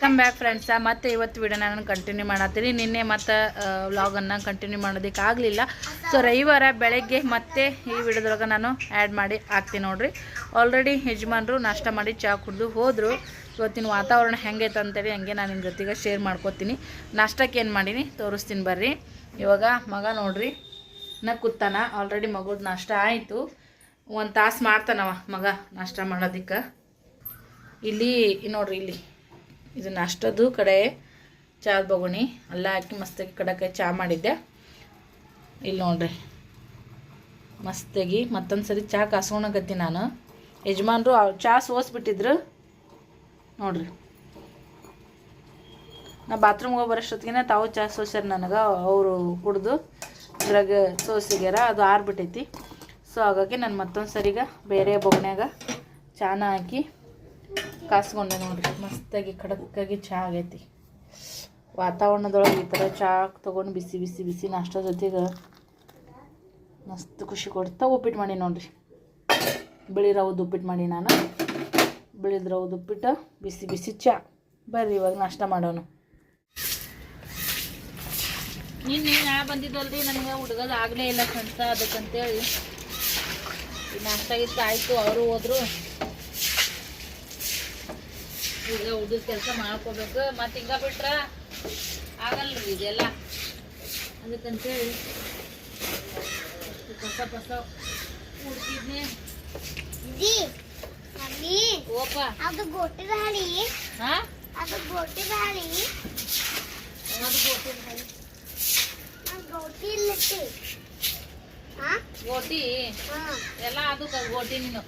Welcome back friends ಮತ್ತೆ ಇವತ್ತು video ನಾನು ಕಂಟಿನ್ಯೂ ಮಾಡತ್ತೀನಿ. ನಿನ್ನೆ ಮತ್ತು ವ್ಲಾಗನ್ನು ಕಂಟಿನ್ಯೂ ಮಾಡೋದಕ್ಕೆ ಆಗಲಿಲ್ಲ. ಸೊ ರವಿವಾರ ಬೆಳಗ್ಗೆ ಮತ್ತೆ ಈ ವಿಡಿಯೋದೊಳಗೆ ನಾನು ಆ್ಯಡ್ ಮಾಡಿ ಹಾಕ್ತೀನಿ ನೋಡ್ರಿ. ಆಲ್ರೆಡಿ ಯಜಮಾನ್ರು ನಾಷ್ಟ ಮಾಡಿ ಚಹಾ ಕುಡಿದು ಹೋದರು. ಇವತ್ತಿನ ವಾತಾವರಣ ಹೆಂಗೈತೆ ಅಂತೇಳಿ ಹಂಗೆ ನಾನು ನಿಮ್ಮ ಜೊತೆಗೆ ಶೇರ್ ಮಾಡ್ಕೋತೀನಿ. ನಾಷ್ಟಕ್ಕೆ ಏನು ಮಾಡೀನಿ? ತೋರಿಸ್ತೀನಿ ಬರ್ರಿ. ಇವಾಗ ಮಗ ನೋಡ್ರಿ, ನ ಕೂತಾನ. ಆಲ್ರೆಡಿ ಮಗುದ ನಾಷ್ಟ ಆಯಿತು. ಒಂದು ತಾಸು ಮಾಡ್ತಾನವ ಮಗ ನಾಷ್ಟ ಮಾಡೋದಕ್ಕೆ. ಇಲ್ಲಿ, ನೋಡ್ರಿ ಇಲ್ಲಿ. ಇದು ಅಷ್ಟದು ಕಡೆ ಚಾದ ಬಗುಣಿ. ಎಲ್ಲ ಹಾಕಿ ಮಸ್ತಾಗಿ ಕಡಕ್ಕೆ ಚಹಾ ಮಾಡಿದ್ದೆ. ಇಲ್ಲಿ ನೋಡ್ರಿ. ಮಸ್ತಾಗಿ ಮತ್ತೊಂದು ಸರಿ ಚಹಾ ಕಾಸ್ಕೊಳಕತ್ತಿ ನಾನು. ಯಜಮಾನ್ರು ಚಾ ಸೋಸ್ಬಿಟ್ಟಿದ್ರು. ನೋಡ್ರಿ. ನಾ ಬಾತ್ರೂಮ್ಗೆ ಹೋಗಿ ಬರೋಷ್ಟೊತ್ತಿಗೆ ತಾವು ಚಾ ಸೋಸ್ಯಾರ ನನಗೆ, ಅವರು ಕುಡ್ದು. ಇದ್ರಾಗ ಸೋಸಿಗ್ಯಾರ, ಅದು ಆರ್ಬಿಟ್ಟೈತಿ ಸೊ ಹಾಗಾಗಿ ನಾನು ಮತ್ತೊಂದು ಸರಿಗ ಬೇರೆ ಬೊಗಣ್ಯಾಗ ಚಾನ ಹಾಕಿ ಕಾಸ್ಕೊಂಡೆ ನೋಡ್ರಿ ಮಸ್ತಾಗಿ ಖಡಕ್ಕಾಗಿ ಚಹಾ ಆಗೈತಿ. ವಾತಾವರಣದೊಳಗೆ ಈ ಥರ ಚಹಾ ತೊಗೊಂಡು ಬಿಸಿ ಬಿಸಿ ಬಿಸಿ ನಾಷ್ಟ ಜೊತೆಗೆ ಮಸ್ತ್ ಖುಷಿ ಕೊಡ್ತಾ ಉಪ್ಪಿಟ್ಟು ಮಾಡಿ ನೋಡ್ರಿ. ಬಿಳಿ ರವದ ಉಪ್ಪಿಟ್ಟು ಮಾಡಿ ನಾನು. ಬಿಳಿದ ರವದ ಉಪ್ಪಿಟ್ಟು, ಬಿಸಿ ಬಿಸಿ ಚಹಾ ಬರ್ರಿ, ಇವಾಗ ನಾಷ್ಟ ಮಾಡೋಣ. ನಿನ್ನೆ ನಾ ಬಂದಿದ್ದಲ್ರಿ, ನನಗೆ ಹುಡುಗದ ಆಗಲೇ ಇಲ್ಲ ಕಣ್ಸ ಅದಕ್ಕಂತೇಳಿ. ನಾಷ್ಟ ಇಷ್ಟ ಆಯಿತು, ಅವರು ಹೋದ್ರು. ಈಗ ಉದ್ದ ಕೆಲಸ ಮಾಡ್ಕೋಬೇಕು. ಮತ್ತೆ ಹಿಂಗ ಬಿಟ್ರ ಆಗಲ್ರಿ ಇದೆಲ್ಲ. ಅದಕ್ಕಂತೇಳಿ ಹೊಸ ಹೊಸ ಹುಡುಕಿದ್ನೆ ಓಪ. ಅದು ಗೋಟಿ ಬ್ಯಾಳಿ ಹಾ? ಅದು ಗೋಟಿ ಬ್ಯಾಳಿ ಅದು ಗೋಟಿ ಬ್ಯಾಳಿ ಗೋಟಿ ಇಲ್ಲತ್ತಿ. ಗೋಟಿ? ಎಲ್ಲ ಅದು ಗೋಟಿ ನೀನು.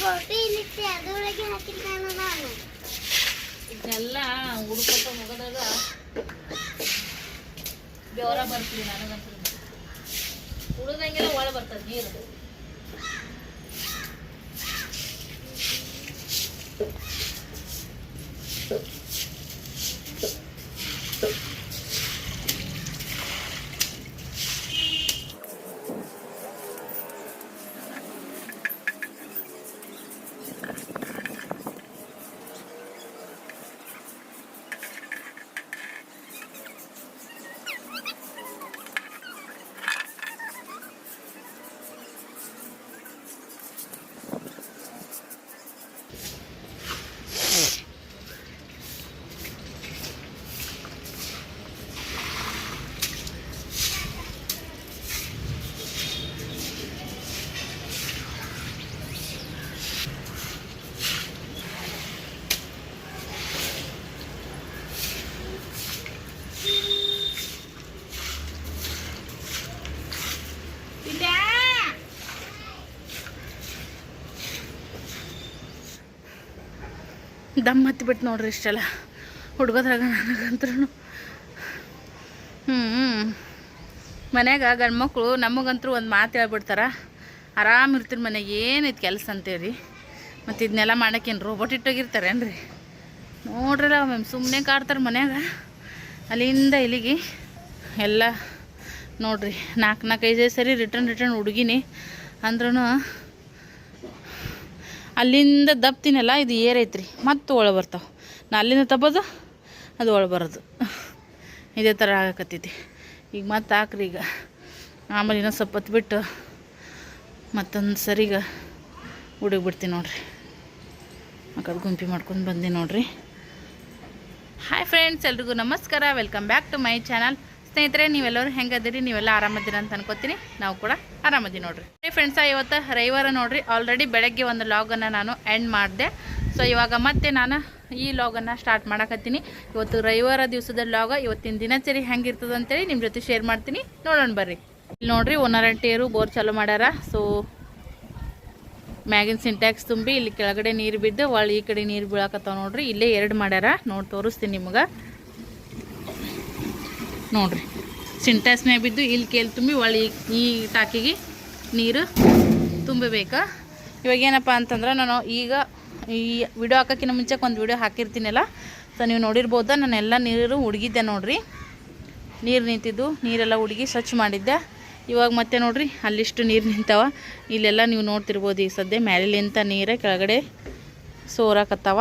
ಗೋಟಿ ಇಲ್ಲಿತ್ತೆ. ಅದರೊಳಗೆ ಹಾಕಿಲ್ಲ ಬೆವರ ಬರ್ತೀವಿ ನನಗಂತೂ. ಉಳಿದಂಗೆಲ್ಲ ಒಳ ಬರ್ತದೆ ನೀರು. ದಮ್ ಹತ್ತಿಬಿಟ್ಟು ನೋಡ್ರಿ ಇಷ್ಟೆಲ್ಲ. ಹುಡುಗದ್ರಾಗ ನನಗಂತ್ರೂ ಹ್ಞೂ ಮನ್ಯಾಗ ಗಂಡ್ಮಕ್ಳು ನಮಗಂತೂ ಒಂದು ಮಾತು ಹೇಳ್ಬಿಡ್ತಾರ. ಆರಾಮ್ ಇರ್ತೀರಿ ಮನೆಗೆ ಏನೈತೆ ಕೆಲಸ ಅಂತೇಳಿ. ಮತ್ತು ಇದನ್ನೆಲ್ಲ ಮಾಡೋಕ್ಕೇನು ರೋಬೋಟ್ ಇಟ್ಟೋಗಿರ್ತಾರೇನ್ರಿ? ನೋಡ್ರಲ್ಲ ಮ್ಯಾಮ್ ಸುಮ್ಮನೆ ಕಾಡ್ತಾರೆ ಮನ್ಯಾಗ. ಅಲ್ಲಿಂದ ಇಲ್ಲಿಗೆ ಎಲ್ಲ ನೋಡ್ರಿ ನಾಲ್ಕು ನಾಲ್ಕೈದು ಸರಿ ರಿಟರ್ನ್ ರಿಟರ್ನ್ ಹುಡುಗಿನಿ. ಅಂದ್ರೂ ಅಲ್ಲಿಂದ ದಪ್ತೀನಲ್ಲ ಇದು ಏರೈತ್ರಿ, ಮತ್ತೆ ಒಳ ಬರ್ತಾವೆ. ನಾ ಅಲ್ಲಿಂದ ತಪ್ಪೋದು, ಅದು ಒಳ ಬರೋದು. ಇದೇ ಥರ ಆಗಕತ್ತೈತಿ. ಈಗ ಮತ್ತೆ ಹಾಕ್ರಿ ಈಗ. ಆಮೇಲೆ ಇನ್ನೊಂದು ಸ್ವಲ್ಪ ಹೊತ್ತು ಬಿಟ್ಟು ಮತ್ತೊಂದು ಸರಿಗ ಬಿಡ್ತೀನಿ ನೋಡ್ರಿ. ಮಕ್ಕಳು ಗುಂಪಿ ಮಾಡ್ಕೊಂಡು ಬಂದೆ ನೋಡ್ರಿ. ಹಾಯ್ ಫ್ರೆಂಡ್ಸ್ ಎಲ್ರಿಗೂ ನಮಸ್ಕಾರ. Welcome back to my channel ಸ್ನೇಹಿತರೆ, ನೀವೆಲ್ಲರೂ ಹೆಂಗದಿರಿ ನೀವೆಲ್ಲ ಆರಾಮದಿರಿ ಅಂತ ಅನ್ಕೋತೀನಿ. ನಾವು ಕೂಡ ಆರಾಮದಿ ನೋಡ್ರಿ. ಫ್ರೆಂಡ್ಸ ಇವತ್ತು ರವಿವಾರ ನೋಡ್ರಿ. ಆಲ್ರೆಡಿ ಬೆಳಗ್ಗೆ ಒಂದು ಲಾಗನ್ನು ನಾನು ಎಂಡ್ ಮಾಡಿದೆ. ಸೊ ಇವಾಗ ಮತ್ತೆ ನಾನು ಈ ಲಾಗನ್ನು ಸ್ಟಾರ್ಟ್ ಮಾಡಕತ್ತೀನಿ. ಇವತ್ತು ರವಿವಾರ ದಿವಸದ ಲಾಗ ಇವತ್ತಿನ ದಿನಚರಿ ಹೆಂಗಿರ್ತದೆ ಅಂತೇಳಿ ನಿಮ್ಮ ಜೊತೆ ಶೇರ್ ಮಾಡ್ತೀನಿ. ನೋಡೋಣ ಬರ್ರಿ. ಇಲ್ಲಿ ನೋಡ್ರಿ ಒನ್ನರ ಬೋರ್ ಚಾಲೂ ಮಾಡ್ಯಾರ. ಸೊ ಮ್ಯಾಗಿನ ಸಿಂಟ್ಯಾಕ್ಸ್ ತುಂಬಿ ಇಲ್ಲಿ ಕೆಳಗಡೆ ನೀರು ಬಿದ್ದು ಒಳ್ಳೆ ಈ ಕಡೆ ನೀರು ಬೀಳಕತ್ತಾವ ನೋಡ್ರಿ. ಇಲ್ಲೇ ಎರಡು ಮಾಡ್ಯಾರ. ನೋಡಿ ತೋರಿಸ್ತೀನಿ ನಿಮ್ಗೆ. ನೋಡ್ರಿ. ಸಿಂಟ್ಯಾಕ್ಸ್ನಾಗ ಬಿದ್ದು ಇಲ್ಲಿ ಕೇಳಿ ತುಂಬಿ ಒಳ್ಳೆ ಈ- ಟಾಕಿಗೆ ನೀರು ತುಂಬಬೇಕು? ಇವಾಗ ಏನಪ್ಪ ಅಂತಂದ್ರೆ ನಾನು ಈಗ ಈ ವಿಡಿಯೋ ಹಾಕೋಕ್ಕಿಂತ ಮುಂಚೆಗೆ ಒಂದು ವಿಡಿಯೋ ಹಾಕಿರ್ತೀನಲ್ಲ? ಸೊ ನೀವು ನೋಡಿರ್ಬೋದ? ನಾನು ಎಲ್ಲ ನೀರು ಹುಡುಗಿದ್ದೆ ನೋಡಿರಿ. ನೀರು ನಿಂತಿದ್ದು, ನೀರೆಲ್ಲ ಹುಡುಗಿ ಸ್ವಚ್ಛ ಮಾಡಿದ್ದೆ. ಇವಾಗ ಮತ್ತೆ ನೋಡಿರಿ, ಅಲ್ಲಿಷ್ಟು ನೀರು ನಿಂತಾವ. ಇಲ್ಲೆಲ್ಲ ನೀವು ನೋಡ್ತಿರ್ಬೋದು ಈಗ ಸದ್ಯ ಮ್ಯಾಲಿಂತ ನೀರೇ ಕೆಳಗಡೆ ಸೋರಾಕತ್ತವ.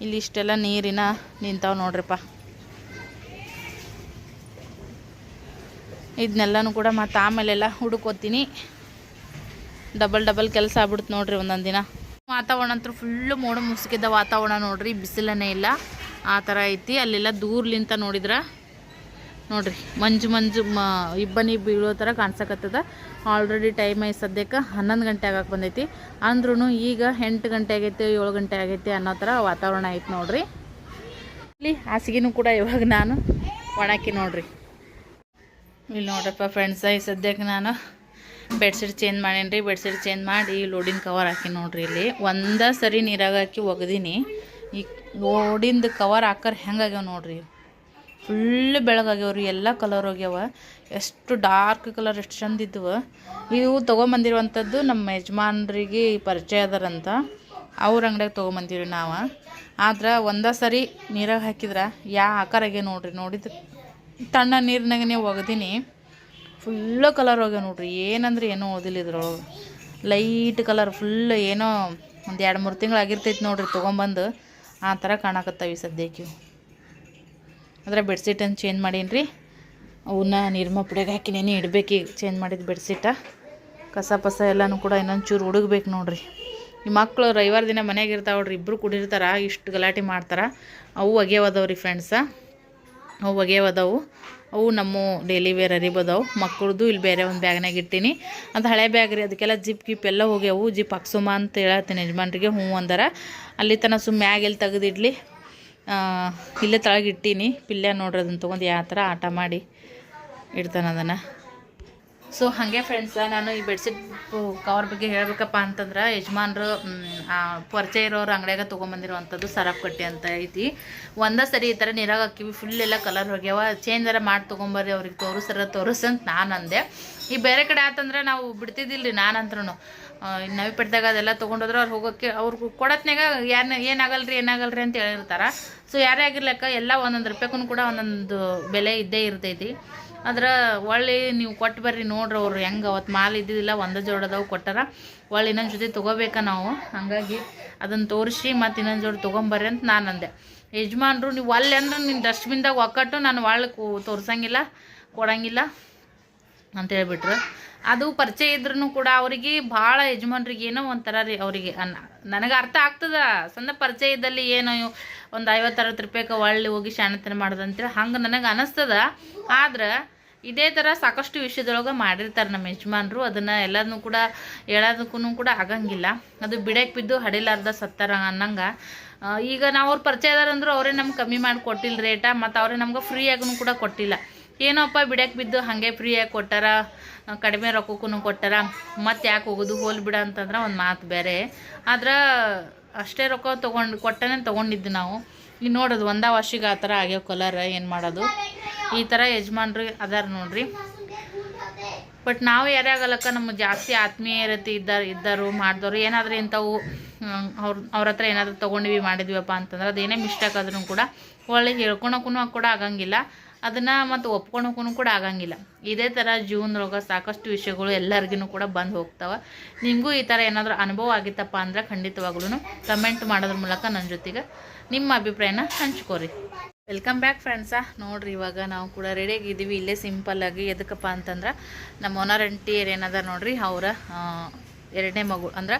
ಇಲ್ಲಿ ಇಷ್ಟೆಲ್ಲ ನೀರಿನ ನಿಂತಾವ ನೋಡ್ರಿಪ್ಪ. ಇದನ್ನೆಲ್ಲನೂ ಕೂಡ ಮತ್ತು ಆಮೇಲೆಲ್ಲ ಹುಡುಕೋತೀನಿ. ಡಬಲ್ ಡಬಲ್ ಕೆಲಸ ಆಗ್ಬಿಡ್ತು ನೋಡ್ರಿ ಒಂದೊಂದು ದಿನ. ವಾತಾವರಣ ಅಂತೂ ಫುಲ್ಲು ಮೋಡ ಮುಸುಕಿದ್ದ ವಾತಾವರಣ ನೋಡ್ರಿ ಬಿಸಿಲನೇ ಇಲ್ಲ. ಆ ಥರ ಐತಿ. ಅಲ್ಲೆಲ್ಲ ದೂರ್ಲಿಂತ ನೋಡಿದ್ರೆ, ನೋಡ್ರಿ, ಮಂಜು ಮಂಜು ಮ, ಇಬ್ಬನಿ ಬೀಳೋ ಥರ ಕಾಣ್ಸಕತ್ತದ. ಆಲ್ರೆಡಿ ಟೈಮ್ ಐತೆ ಸದ್ಯಕ್ಕೆ, ಹನ್ನೊಂದು ಗಂಟೆ ಆಗಕ್ಕೆ ಬಂದೈತಿ. ಅಂದ್ರೂ ಈಗ ಎಂಟು ಗಂಟೆ ಆಗೈತಿ, ಏಳು ಗಂಟೆ ಆಗೈತಿ ಅನ್ನೋ ಥರ ವಾತಾವರಣ ಐತಿ ನೋಡ್ರಿ. ಇಲ್ಲಿ ಹಾಸಿಗೆನೂ ಕೂಡ ಇವಾಗ ನಾನು ಒಣಕಿ ನೋಡ್ರಿ. ಇಲ್ಲಿ ನೋಡ್ರಪ್ಪ ಫ್ರೆಂಡ್ಸ ಈ ಸದ್ಯಕ್ಕೆ ನಾನು ಬೆಡ್ಶೀಟ್ ಚೇಂಜ್ ಮಾಡೀನಿ ರೀ ಬೆಡ್ಶೀಟ್ ಚೇಂಜ್ ಮಾಡಿ ಲೋಡಿನ ಕವರ್ ಹಾಕಿ ನೋಡ್ರಿ ಇಲ್ಲಿ. ಒಂದೇ ಸರಿ ನೀರಾಗ ಹಾಕಿ ಒಗ್ದೀನಿ. ಈ ಲೋಡಿಂದ ಕವರ್ ಹಾಕರ್ ಹೆಂಗಾಗ್ಯಾವ ನೋಡ್ರಿ. ಫುಲ್ ಬೆಳಗಾಗ್ಯಾವ್ರಿ ಎಲ್ಲ ಕಲರ್ ಹೋಗ್ಯಾವ. ಎಷ್ಟು ಡಾರ್ಕ್ ಕಲರ್ ಎಷ್ಟು ಚಂದ ಇದ್ದವು ಇವು ತೊಗೊಂಬಂದಿರುವಂಥದ್ದು ನಮ್ಮ ಯಜಮಾನ್ರಿಗೆ ಪರಿಚಯ ಅದಾರಂತ. ಅವ್ರ ಅಂಗಡಿಯಾಗ ತೊಗೊಂಬಂದಿವ್ರಿ ನಾವು. ಆದ್ರೆ ಒಂದೇ ಸರಿ ನೀರಾಗ ಹಾಕಿದ್ರೆ ಯಾ ಆಕಾರಾಗೆ ನೋಡ್ರಿ ನೋಡಿದ ತಣ್ಣ ನೀರಿನಾಗೇ ನೀವು ಒಗ್ದೀನಿ. ಫುಲ್ಲು ಕಲರ್ ಹೋಗ್ಯಾವ ನೋಡ್ರಿ. ಏನಂದ್ರೆ ಏನೂ ಓದಿಲ್ಲ ಇದ್ರೊಳಗೆ. ಲೈಟ್ ಕಲರ್ ಫುಲ್ ಏನೋ ಒಂದು ಎರಡು ಮೂರು ತಿಂಗಳು ಆಗಿರ್ತೈತೆ ನೋಡ್ರಿ ತೊಗೊಂಬಂದು. ಆ ಥರ ಕಾಣಕತ್ತಾವ ಸದ್ಯಕ್ಕೆ ಅಂದರೆ ಬೆಡ್ಶೀಟನ್ನು ಚೇಂಜ್ ಮಾಡೀನಿ ರೀ ಅವನ್ನ ನಿರ್ಮ ಪುಡಿಯಾಗ ಹಾಕಿ ಇಡಬೇಕು ಈಗ. ಚೇಂಜ್ ಮಾಡಿದ ಬೆಡ್ಶೀಟ ಕಸ ಪಸ ಎಲ್ಲನೂ ಕೂಡ ಇನ್ನೊಂಚೂರು ಹುಡುಗ್ಬೇಕು ನೋಡ್ರಿ. ಈ ಮಕ್ಕಳು ರವಿವಾರ ದಿನ ಮನೆಗೆ ನೋಡ್ರಿ ಇಬ್ಬರು ಕುಡಿರ್ತಾರ, ಇಷ್ಟು ಗಲಾಟೆ ಮಾಡ್ತಾರೆ. ಅವು ಒಗೆಯವದವು ರೀ ಫ್ರೆಂಡ್ಸ ಅವು ಅದಾವು ಅವು ನಮ್ಮ ಡೈಲಿ ವೇರ್ ಅರಿಬೋದವು ಮಕ್ಕಳದು ಇಲ್ಲಿ ಬೇರೆ ಒಂದು ಬ್ಯಾಗ್ನಾಗ ಇಟ್ಟೀನಿ. ಅದು ಹಳೆ ಬ್ಯಾಗ್ ರೀ ಅದಕ್ಕೆಲ್ಲ ಜಿಪ್ ಗಿಪ್ ಎಲ್ಲ ಹೋಗ್ಯಾವು. ಜಿಪ್ ಹಾಕ್ಸುಮ ಅಂತ ಹೇಳತ್ತೀನಿ ಯಜಮಾನ್ರಿಗೆ ಹ್ಞೂ ಅಂದಾರ. ಅಲ್ಲಿ ತನಕ ಸುಮ್ಮ ಮ್ಯಾಗ್ ಎಲ್ಲಿ ತೆಗೆದಿಡ್ಲಿ. ಇಲ್ಲೇ ತಳಗಿಟ್ಟೀನಿ ಪಿಲ್ಲೆ ನೋಡ್ರಿ ಅದನ್ನು ತೊಗೊಂಡು ಯಾವ ಥರ ಆಟ ಮಾಡಿ ಇಡ್ತಾನೆ ಅದನ್ನು. ಸೊ ಹಾಗೆ ಫ್ರೆಂಡ್ಸ ನಾನು ಈ ಬೆಡ್ಶೀಟ್ ಕವರ್ ಬಗ್ಗೆ ಹೇಳಬೇಕಪ್ಪ ಅಂತಂದ್ರೆ ಯಜಮಾನ್ರು ಪರಿಚಯ ಇರೋರು ಅಂಗಡಿಯಾಗ ತೊಗೊಂಬಂದಿರುವಂಥದ್ದು ಸರಫ್ ಕಟ್ಟಿ ಅಂತ ಐತಿ. ಒಂದೇ ಸರಿ ಈ ಥರ ನೀರಾಗ ಹಾಕಿವಿ ಫುಲ್ ಎಲ್ಲ ಕಲರ್ ಹೋಗ್ಯಾವ. ಚೇಂಜರ ಮಾಡಿ ತೊಗೊಂಬರ್ರಿ, ಅವ್ರಿಗೆ ತೋರಿಸ್ರ ತೋರಿಸ್ ಅಂತ ನಾನು ಅಂದೆ. ಈ ಬೇರೆ ಕಡೆ ಆತಂದ್ರೆ ನಾವು ಬಿಡ್ತಿದ್ದಿಲ್ಲ ರೀ ನಾನಂತ್ರೂ ನವಿ ಪೆಟ್ಟಾಗ ಅದೆಲ್ಲ ತೊಗೊಂಡೋದ್ರೆ ಅವ್ರು ಹೋಗೋಕ್ಕೆ ಅವ್ರು ಕೊಡತ್ನಾಗ ರೀ ಏನಾಗಲ್ರಿ ಏನಾಗಲ್ರಿ ಅಂತ ಹೇಳಿರ್ತಾರೆ. ಸೊ ಯಾರೇ ಆಗಿರ್ಲಕ್ಕ ಎಲ್ಲ ಒಂದೊಂದು ರೂಪಾಯಿಗೂ ಕೂಡ ಒಂದೊಂದು ಬೆಲೆ ಇದ್ದೇ ಇರ್ತೈತಿ. ಆದ್ರೆ ಒಳ್ಳೆ ನೀವು ಕೊಟ್ಟು ಬರ್ರಿ ನೋಡ್ರಿ ಅವ್ರು ಹೆಂಗೆ ಅವತ್ತು ಮಾಲ್ ಇದ್ದಿದ್ದಿಲ್ಲ, ಒಂದೇ ಜೋಡದವು ಕೊಟ್ಟಾರ. ಒಳ್ಳೆ ಇನ್ನೊಂದು ಜೊತೆ ತೊಗೋಬೇಕಾ ನಾವು. ಹಾಗಾಗಿ ಅದನ್ನು ತೋರಿಸಿ ಮತ್ತು ಇನ್ನೊಂದು ಜೋಡಿ ತೊಗೊಂಬರ್ರಿ ಅಂತ ನಾನು ಅಂದೆ. ಯಜಮಾನ್ರು ನೀವು ಅಲ್ಲಿ ಅಂದ್ರೆ ನಿನ್ನ ಡಸ್ಟ್ಬಿನ್ದಾಗ ಒಕ್ಕಟ್ಟು ನಾನು ಒಳ್ಳೆ ತೋರ್ಸಂಗಿಲ್ಲ, ಕೊಡಂಗಿಲ್ಲ ಅಂತ ಹೇಳ್ಬಿಟ್ರು. ಅದು ಪರಿಚಯ ಇದ್ರೂ ಕೂಡ ಅವರಿಗೆ ಭಾಳ ಯಜಮಾನ್ರಿಗೆ ಏನೋ ಒಂಥರ ರೀ ಅವರಿಗೆ. ಅನ್ನ ನನಗೆ ಅರ್ಥ ಆಗ್ತದ. ಸಣ್ಣ ಪರಿಚಯ ಇದ್ದಲ್ಲಿ ಏನೋ ಒಂದು ಐವತ್ತರವತ್ತು ರೂಪಾಯಿಗೆ ಒಳ್ಳೆ ಹೋಗಿ ಶಾಣತನ ಮಾಡೋದಂತೇಳಿ ಹಂಗೆ ನನಗೆ ಅನಿಸ್ತದ. ಆದ್ರೆ ಇದೇ ಥರ ಸಾಕಷ್ಟು ವಿಷಯದೊಳಗೆ ಮಾಡಿರ್ತಾರೆ ನಮ್ಮ ಯಜಮಾನರು. ಅದನ್ನು ಎಲ್ಲದನ್ನು ಕೂಡ ಹೇಳೋದಕ್ಕೂ ಕೂಡ ಆಗಂಗಿಲ್ಲ. ಅದು ಬಿಡಕ್ಕೆ ಬಿದ್ದು ಹಡಿಲಾರ್ದ ಸತ್ತಾರ ಅನ್ನಂಗೆ. ಈಗ ನಾವು ಅವ್ರು ಪರಿಚಯ ಅದಾರಂದ್ರು ಅವರೇ ನಮ್ಗೆ ಕಮ್ಮಿ ಮಾಡಿ ಕೊಟ್ಟಿಲ್ಲ ರೇಟ ಮತ್ತು ಅವರೇ ನಮ್ಗೆ ಫ್ರೀಯಾಗೂ ಕೂಡ ಕೊಟ್ಟಿಲ್ಲ. ಏನೋಪ್ಪ ಬಿಡಕ್ಕೆ ಬಿದ್ದು ಹಾಗೆ ಫ್ರೀಯಾಗಿ ಕೊಟ್ಟಾರ, ಕಡಿಮೆ ರೊಕ್ಕಕ್ಕೂ ಕೊಟ್ಟಾರ, ಮತ್ತೆ ಯಾಕೆ ಹೋಗೋದು, ಹೋಲ್ ಬಿಡ ಅಂತಂದ್ರೆ ಒಂದು ಮಾತು ಬೇರೆ ಆದ್ರೆ ಅಷ್ಟೇ ರೊಕ್ಕ ತೊಗೊಂಡು, ಕೊಟ್ಟನೆ ತೊಗೊಂಡಿದ್ದು ನಾವು. ಈಗ ನೋಡೋದು, ಒಂದೇ ವರ್ಷಿಗೆ ಆ ಥರ ಆಗ್ಯಾವ ಕಲರ್, ಏನು ಮಾಡೋದು. ಈ ಥರ ಯಜಮಾನ್ರು ಅದಾರ ನೋಡ್ರಿ. ಬಟ್ ನಾವು ಯಾರೇ ಆಗಲ್ಲಕ್ಕ ನಮ್ಮ ಜಾಸ್ತಿ ಆತ್ಮೀಯರತಿ ಇದ್ದ ಇದ್ದರು, ಮಾಡಿದವರು, ಏನಾದರೂ ಇಂಥವು ಅವ್ರ ಅವ್ರ ಹತ್ರ ಏನಾದರೂ ತೊಗೊಂಡಿವಿ ಮಾಡಿದ್ವಿಪ್ಪ ಅಂತಂದ್ರೆ ಅದೇನೇ ಮಿಸ್ಟೇಕ್ ಆದ್ರೂ ಕೂಡ ಒಳ್ಳೆ ಹೇಳ್ಕೊಳಕ್ಕೂ ಕೂಡ ಆಗಂಗಿಲ್ಲ. ಅದನ್ನು ಮತ್ತು ಒಪ್ಕೊಳಕ್ಕೂ ಕೂಡ ಆಗಂಗಿಲ್ಲ. ಇದೇ ಥರ ಜೀವನದೊಳಗೆ ಸಾಕಷ್ಟು ವಿಷಯಗಳು ಎಲ್ಲರಿಗೂ ಕೂಡ ಬಂದು ಹೋಗ್ತಾವೆ. ನಿಮಗೂ ಈ ಥರ ಏನಾದರೂ ಅನುಭವ ಆಗಿತ್ತಪ್ಪ ಅಂದ್ರೆ ಖಂಡಿತವಾಗ್ಲೂ ಕಮೆಂಟ್ ಮಾಡೋದ್ರ ಮೂಲಕ ನನ್ನ ಜೊತೆಗೆ ನಿಮ್ಮ ಅಭಿಪ್ರಾಯನ ಹಂಚ್ಕೋರಿ. ವೆಲ್ಕಮ್ ಬ್ಯಾಕ್ ಫ್ರೆಂಡ್ಸಾ ನೋಡ್ರಿ ಇವಾಗ ನಾವು ಕೂಡ ರೆಡಿಯಾಗಿದ್ದೀವಿ ಇಲ್ಲೇ ಸಿಂಪಲ್ಲಾಗಿ ಎದಕ್ಕಪ್ಪ ಅಂತಂದ್ರೆ ನಮ್ಮ ಓನರ್ ಅಂಟಿ ಏನದ ನೋಡ್ರಿ ಅವರ ಎರಡನೇ ಮಗು ಅಂದ್ರೆ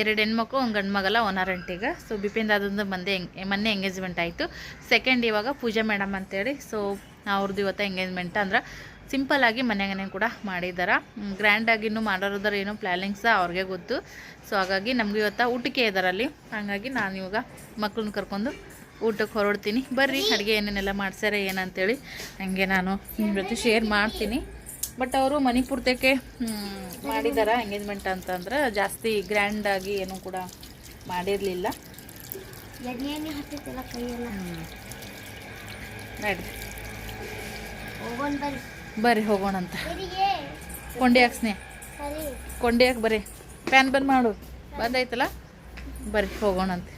ಎರಡು ಹೆಣ್ಮಕ್ಳು, ಒಂದು ಗಂಡು ಮಗಲ್ಲ ಓನರ್ ಅಂಟಿಗೆ ಸೊ ಬಿಪಿನ್ ದಾದಂದು ಮಂದೆ ಮೊನ್ನೆ ಎಂಗೇಜ್ಮೆಂಟ್ ಆಯಿತು. ಸೆಕೆಂಡ್ ಇವಾಗ ಪೂಜಾ ಮೇಡಮ್ ಅಂತೇಳಿ. ಸೊ ಅವ್ರದ್ದು ಇವತ್ತು ಎಂಗೇಜ್ಮೆಂಟ್ ಅಂದ್ರೆ ಸಿಂಪಲ್ಲಾಗಿ ಮನೆಗನೆ ಕೂಡ ಮಾಡಿದ್ದಾರೆ ಗ್ರ್ಯಾಂಡಾಗಿ ಇನ್ನೂ ಮಾಡೋದ್ರ ಏನೋ ಪ್ಲ್ಯಾನಿಂಗ್ಸ ಅವ್ರಿಗೆ ಗೊತ್ತು. ಸೊ ಹಾಗಾಗಿ ನಮ್ಗೆ ಇವತ್ತು ಊಟಕ್ಕೆ ಇದರಲ್ಲಿ. ಹಾಗಾಗಿ ನಾನು ಇವಾಗ ಮಕ್ಕಳನ್ನ ಕರ್ಕೊಂಡು ಊಟಕ್ಕೆ ಹೊರಡ್ತೀನಿ. ಬರ್ರಿ, ಅಡುಗೆ ಏನೇನೆಲ್ಲ ಮಾಡ್ಸ್ಯಾರ, ಏನಂತೇಳಿ ಹಂಗೆ ನಾನು ನಿಮ್ಮ ಜೊತೆ ಶೇರ್ ಮಾಡ್ತೀನಿ. ಬಟ್ ಅವರು ಮಣಿಪುರ್ತಕ್ಕೆ ಮಾಡಿದಾರ ಎಂಗೇಜ್ಮೆಂಟ್ ಅಂತಂದ್ರೆ ಜಾಸ್ತಿ ಗ್ರ್ಯಾಂಡಾಗಿ ಏನೂ ಕೂಡ ಮಾಡಿರಲಿಲ್ಲ. ಬರ್ರಿ. ಹೋಗೋಣ ಕೊಂಡಿ ಹಾಕ್ಸ್ನೆ ಸ್ನೇಹ ಕೊಂಡಿ ಹಾಕಿ ಬರ್ರಿ. ಫ್ಯಾನ್ ಬಂದ್ ಮಾಡು. ಬಂದೈತಲ್ಲ ಬರ್ರಿ ಹೋಗೋಣಂತೆ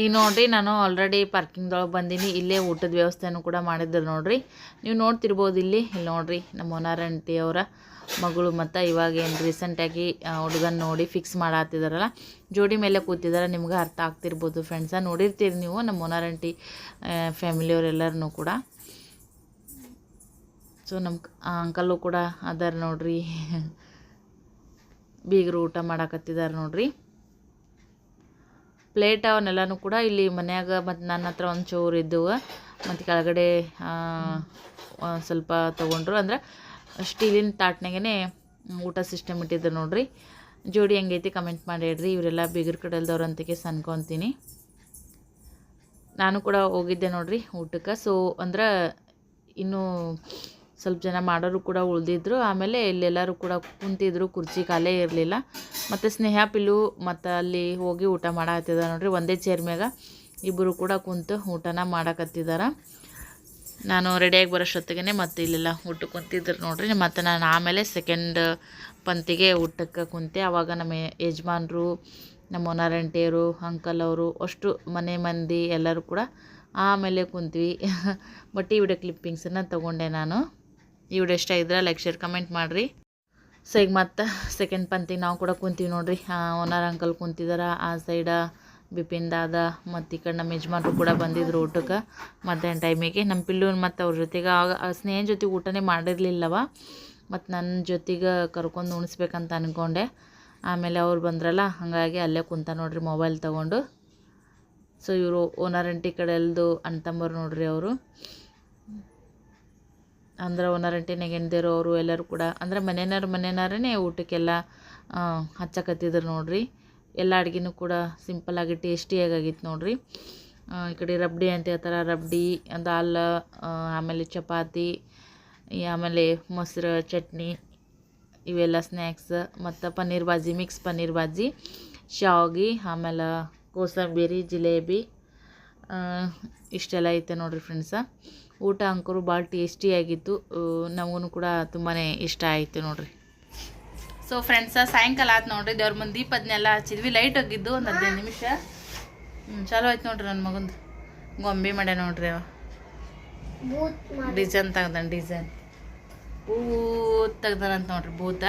ಈಗ ನೋಡ್ರಿ, ನಾನು ಆಲ್ರೆಡಿ ಪಾರ್ಕಿಂಗ್ದೊಳಗೆ ಬಂದೀನಿ. ಇಲ್ಲೇ ಊಟದ ವ್ಯವಸ್ಥೆನೂ ಕೂಡ ಮಾಡಿದ್ರು ನೋಡ್ರಿ. ನೀವು ನೋಡ್ತಿರ್ಬೋದು ಇಲ್ಲಿ. ಇಲ್ಲಿ ನೋಡ್ರಿ, ನಮ್ಮ ಓನರ್ ಅವರ. ಮಗಳು ಮತ್ತು ಇವಾಗ ಏನು ರೀಸೆಂಟಾಗಿ ಹುಡುಗನ ನೋಡಿ ಫಿಕ್ಸ್ ಮಾಡತ್ತಿದಾರಲ್ಲ ಜೋಡಿ ಮೇಲೆ ಕೂತಿದ್ದಾರೆ ನಿಮ್ಗೆ ಅರ್ಥ ಆಗ್ತಿರ್ಬೋದು ಫ್ರೆಂಡ್ಸ ನೋಡಿರ್ತೀರಿ ನೀವು ನಮ್ಮ ಓನರ್ ಆಂಟಿ ಫ್ಯಾಮಿಲಿಯವರೆಲ್ಲರೂ ಕೂಡ. ಸೊ ನಮ್ಮ ಅಂಕಲ್ಲು ಕೂಡ ಅದಾರ ನೋಡ್ರಿ. ಬೀಗರು ಊಟ ಮಾಡಾಕತ್ತಿದ್ದಾರೆ ನೋಡ್ರಿ. ಪ್ಲೇಟ್ ಅವನ್ನೆಲ್ಲನೂ ಕೂಡ ಇಲ್ಲಿ ಮನ್ಯಾಗ ಮತ್ತು ನನ್ನ ಹತ್ರ ಒಂದು ಚೂರು ಇದ್ದವು. ಮತ್ತು ಕೆಳಗಡೆ ಸ್ವಲ್ಪ ತೊಗೊಂಡ್ರು. ಅಂದ್ರೆ ಸ್ಟೀಲಿನ ತಾಟ್ನಾಗೇ ಊಟ ಸಿಸ್ಟಮ್ ಇಟ್ಟಿದ್ದೆ ನೋಡ್ರಿ. ಜೋಡಿ ಹೆಂಗೈತಿ ಕಮೆಂಟ್ ಮಾಡಿ ಹೇಳ್ರಿ. ಇವರೆಲ್ಲ ಬೀಗರ ಕಡಲ್ದವ್ರು ಅಂತಕ್ಕೆ ಅನ್ಕೊತೀನಿ. ನಾನು ಕೂಡ ಹೋಗಿದ್ದೆ ನೋಡ್ರಿ ಊಟಕ್ಕೆ. ಸೊ ಅಂದ್ರೆ ಇನ್ನೂ ಸ್ವಲ್ಪ ಜನ ಮಾಡೋರು ಕೂಡ ಉಳಿದಿದ್ರು. ಆಮೇಲೆ ಇಲ್ಲೆಲ್ಲರೂ ಕೂಡ ಕುಂತಿದ್ರು. ಕುರ್ಚಿ ಕಾಲೇ ಇರಲಿಲ್ಲ. ಮತ್ತು ಸ್ನೇಹ ಪಿಲ್ಲು ಮತ್ತು ಅಲ್ಲಿ ಹೋಗಿ ಊಟ ಮಾಡಾಕತ್ತಿದ್ದಾರೆ ನೋಡ್ರಿ. ಒಂದೇ ಚೇರ್ ಮ್ಯಾಗ ಇಬ್ಬರು ಕೂಡ ಕುಂತು ಊಟನ ಮಾಡಾಕತ್ತಿದ್ದಾರೆ ನಾನು ರೆಡಿಯಾಗಿ ಬರೋಷ್ಟೊತ್ತಿಗೆ ಮತ್ತೆ ಇಲ್ಲೆಲ್ಲ ಊಟಕ್ಕೆ ಕುಂತಿದ್ರು ನೋಡಿರಿ. ಮತ್ತು ನಾನು ಆಮೇಲೆ ಸೆಕೆಂಡ್ ಪಂತಿಗೆ ಊಟಕ್ಕೆ ಕುಂತೆ. ಆವಾಗ ನಮ್ಮ ಯಜಮಾನ್ರು, ನಮ್ಮ ಓನರ್ ಅಂಕಲ್ ಅವರು, ಅಷ್ಟು ಮನೆ ಮಂದಿ ಎಲ್ಲರೂ ಕೂಡ ಆಮೇಲೆ ಕುಂತ್ವಿ. ಬಟ್ ಈ ವಿಡಿಯೋ ಕ್ಲಿಪ್ಪಿಂಗ್ಸನ್ನು ತೊಗೊಂಡೆ ನಾನು. ಈ ವಿಡಿಯೋ ಇಷ್ಟ ಇದ್ರೆ ಲೈಕ್ ಶೇರ್ ಕಮೆಂಟ್ ಮಾಡಿರಿ. ಸೊ ಈಗ ಮತ್ತೆ ಸೆಕೆಂಡ್ ಪಂತಿಗೆ ನಾವು ಕೂಡ ಕುಂತೀವಿ ನೋಡ್ರಿ. ಓನರ್ ಅಂಕಲ್ ಕುಂತಿದಾರ. ಆ ಸೈಡ ಬಿಪಿನ್ ದಾದ ಮತ್ತು ಈ ಕಡೆ ನಮ್ಮ ಯಜಮಾನ್ರು ಕೂಡ ಬಂದಿದ್ರು ಊಟಕ್ಕೆ ಮಧ್ಯಾಹ್ನ ಟೈಮಿಗೆ ನಮ್ಮ ಪಿಲ್ಲು ಮತ್ತು ಅವ್ರ ಜೊತೆಗೆ ಆಗ ಆ ಸ್ನೇಹನ ಜೊತೆಗೆ ಊಟನೇ ಮಾಡಿರಲಿಲ್ಲವ. ಮತ್ತು ನನ್ನ ಜೊತೆಗೆ ಕರ್ಕೊಂಡು ಉಣಿಸ್ಬೇಕಂತ ಅಂದ್ಕೊಂಡೆ ಆಮೇಲೆ ಅವ್ರು ಬಂದ್ರಲ್ಲ, ಹಾಗಾಗಿ ಅಲ್ಲೇ ಕುಂತ ನೋಡ್ರಿ ಮೊಬೈಲ್ ತೊಗೊಂಡು. ಸೊ ಇವರು ಓನರ್ ಅಂಟಿ ಕಡೆ ಎಲ್ದು ಅಣ್ತಂಬರು ನೋಡ್ರಿ ಅವರು. ಅಂದ್ರೆ ಓನರ್ ಅಂಟಿ ನೆಗೆಂದಿರೋ ಅವರು ಎಲ್ಲರೂ ಕೂಡ, ಅಂದ್ರೆ ಮನೆಯವ್ರು ಮನೆಯವ್ರೇ ಊಟಕ್ಕೆಲ್ಲ ಹಚ್ಚಕತ್ತಿದ್ರು ನೋಡ್ರಿ. ಎಲ್ಲ ಅಡುಗೆನೂ ಕೂಡ ಸಿಂಪಲ್ಲಾಗಿ ಟೇಸ್ಟಿಯಾಗಿ ಆಗಿತ್ತು ನೋಡ್ರಿ. ಈ ಕಡೆ ರಬ್ಡಿ ಅಂತ ಹೇಳ್ತಾರೆ, ರಬ್ಡಿ ದಾಲ್ ಆಮೇಲೆ ಚಪಾತಿ ಆಮೇಲೆ ಮೊಸರು, ಚಟ್ನಿ, ಇವೆಲ್ಲ ಸ್ನ್ಯಾಕ್ಸ್ ಮತ್ತು ಪನ್ನೀರ್ ಬಾಜಿ ಮಿಕ್ಸ್ ಪನ್ನೀರ್ ಬಾಜಿ, ಶಾವ್ಗಿ, ಆಮೇಲೆ ಕೋಸಂಬರಿ, ಜಿಲೇಬಿ ಇಷ್ಟೆಲ್ಲ ಐತೆ ನೋಡಿರಿ ಫ್ರೆಂಡ್ಸ ಊಟ ಅಂಕರು ಭಾಳ ಟೇಸ್ಟಿಯಾಗಿತ್ತು. ನಮಗೂ ಕೂಡ ತುಂಬಾ ಇಷ್ಟ ಆಯಿತು ನೋಡ್ರಿ. ಸೊ ಫ್ರೆಂಡ್ಸ ಸಾಯಂಕಾಲ ಆಯ್ತು ನೋಡ್ರಿ ದೇವ್ರ ಮುಂದೆ ದೀಪದ್ನೆಲ್ಲ ಹಚ್ಚಿದ್ವಿ. ಲೈಟ್ ಹೋಗಿದ್ದು ಒಂದು ಹದಿನೈದು ನಿಮಿಷ. ಹ್ಞೂ ಚಲೋ ಆಯ್ತು ನೋಡ್ರಿ ನನ್ನ ಮಗಂದು. ಗೊಂಬೆ ಮಾಡ್ಯ ನೋಡ್ರಿ ಅವ. ಡಿಸೈನ್ ತೆಗ್ದಾನ ಡಿಸೈನ್. ಭೂತ್ ತೆಗ್ದಾನಂತ ನೋಡ್ರಿ ಭೂತ.